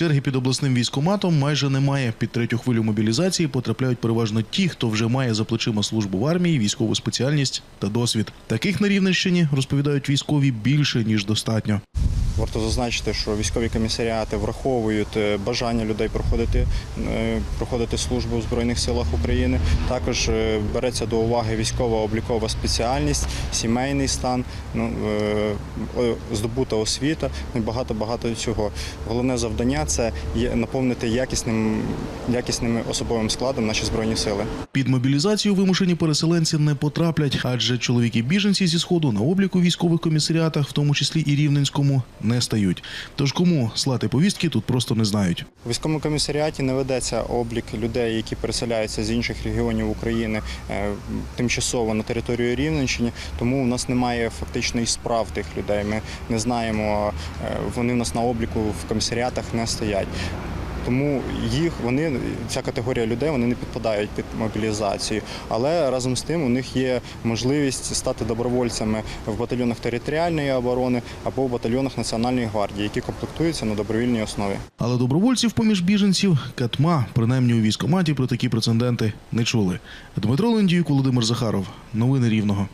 Черги під обласним військоматом майже немає. Під третю хвилю мобілізації потрапляють переважно ті, хто вже має за плечима службу в армії, військову спеціальність та досвід. Таких на Рівненщині розповідають військові більше ніж достатньо. Варто зазначити, що військові комісаріати враховують е, бажання людей проходити, е, проходити службу в Збройних силах України. Також е, береться до уваги військова облікова спеціальність, сімейний стан, ну, здобута освіта ну, і багато багато цього. Головне завдання це наповнити якісним, якісним особовим складом наші збройні сили. Під мобілізацію вимушені переселенці не потраплять, адже чоловіки біженці зі сходу на обліку військових комісаріатах, в тому числі і рівненському, не стають. Тож кому слати повістки тут просто не знають. У військовому комісаріаті не ведеться облік людей, які переселяються з інших регіонів України е, тимчасово на територію Рівненщини, тому у нас немає фактично і справ тих людей. Ми не знаємо, е, вони в нас на обліку в комісаріатах не стоять. Тому їх вони ця категорія людей вони не підпадають під мобілізацію, але разом з тим у них є можливість стати добровольцями в батальйонах територіальної оборони або в батальйонах Національної гвардії, які комплектуються на добровільній основі. Але добровольців поміж біженців катма, принаймні у військоматі, про такі прецеденти не чули. Дмитро Лендіюк, Володимир Захаров. Новини Рівного.